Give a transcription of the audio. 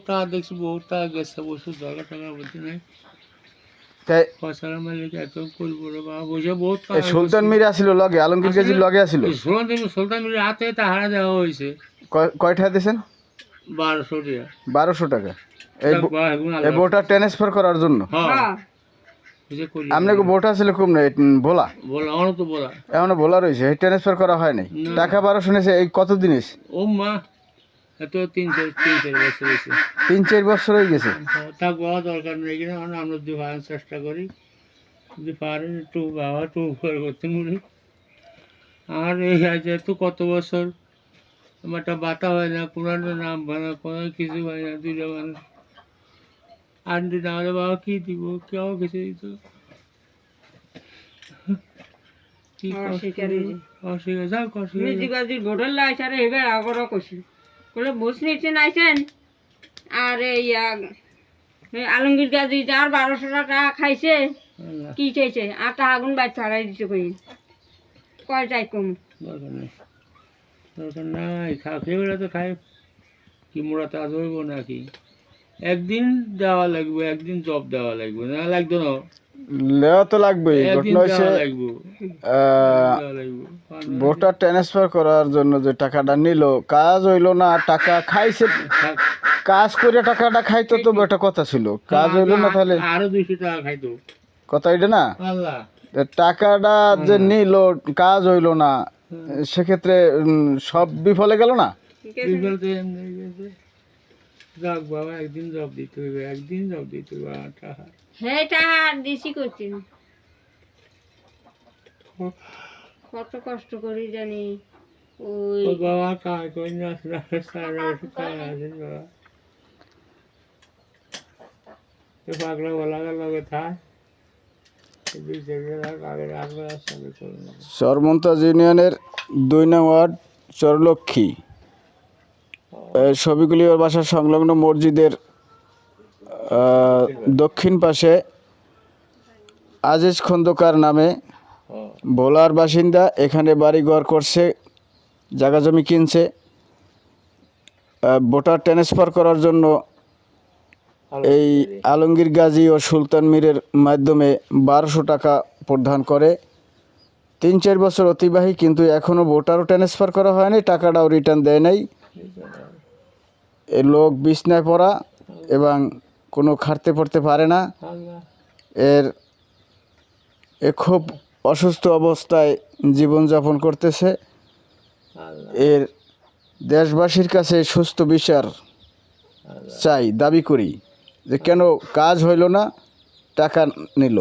টাকা দেখছি গেছে বসে টাকা বলতে নাই সুলতান মির লগে আলমগীর গাজীর লগে সুলতান হাতে দেওয়া হয়েছে কয়- দিয়েছেন বারোশো টাকা বারোশো টাকা এই বোটা ট্রান্সফার করার জন্য হ্যাঁ বুঝে করি আপনাকে বোটা ছিল খুব না ভোলা এখনও ভোলা রয়েছে ট্রান্সফার করা হয় নাই টাকা বারোশো নিয়েছে এই কত ও মা এত তিন চার তিন চার বছর হয়েছে। তিন চার বছর হয়ে গেছে? তা বলা দরকার নেই কিনা আমরা যদি পারেন চেষ্টা করি যদি পারেন একটু বাবা একটু উপকার করতে পারি। আর এই আছে তো কত বছর আমার একটা বাতা হয় না একটা নাম হয় না কোনো কিছু হয় না দুইটা মানুষ আর যদি না হলে বাবা কী দিব কেউ কিছু দিত অস্বীকার। অস্বীকার যাক অস্বীকার। ভোটার এবার আগরও কইছিল বলে বুঝ নিচ্ছেন আইছেন আর এই আলমগীর গাজি যার বারোশো টাকা খাইছে কি খাইছে আটা আগুন বাইর ছাড়াই দিছে কই? কয় চাই কম? দরকার নেই। দরকার নাই খা খেয়ে তো খাই। কি মোড়া তা ধরব নাকি? একদিন দেওয়া লাগবে একদিন জব দেওয়া লাগবে না লাগতো না? লেওয়া তো লাগবেই। একদিন ঘটনা হয়েছে ভোটার ট্রান্সফার করার জন্য যে টাকাটা নিল কাজ হইল না টাকা খাইছে। কাজ করে টাকাটা খাইতো তো একটা কথা ছিল। কাজ হইল না তাহলে? আরও দুইশো টাকা খাইতো। কথা এটা না? টাকাটা যে নিল কাজ হইল না সেক্ষেত্রে সব বিফলে গেল না। যাক বাবা একদিন জব দিতে হবে একদিন জব দিতে টাকা। হ্যাঁ টাকা দিছি করছি কত কষ্ট করি জানি। ওই বাবা কাজ করি না সারা বছর কাজ আছেন বাবা এ পাগলা বলা গেল সরমন্তাজ ইউনিয়নের দুই নং ওয়ার্ড চরলক্ষ্মী। এই ছবিগুলি ওর বাসার সংলগ্ন মসজিদের দক্ষিণ পাশে আজিজ খন্দকার নামে ভোলার বাসিন্দা এখানে বাড়িঘর করছে জায়গা জমি কিনছে ভোটার ট্রান্সফার করার জন্য এই আলমগীর গাজী ও সুলতান মীরের মাধ্যমে বারোশো টাকা প্রদান করে। তিন চার বছর অতিবাহী কিন্তু এখনও ভোটারও ট্রান্সফার করা হয়নি টাকাটাও রিটার্ন দেয় নাই। এ লোক বিছনায় পড়া এবং কোনো খাটতে পড়তে পারে না। এর এ খুব অসুস্থ অবস্থায় জীবনযাপন করতেছে। এর দেশবাসীর কাছে সুস্থ বিচার চাই দাবি করি যে কেন কাজ হইল না টাকা নিল।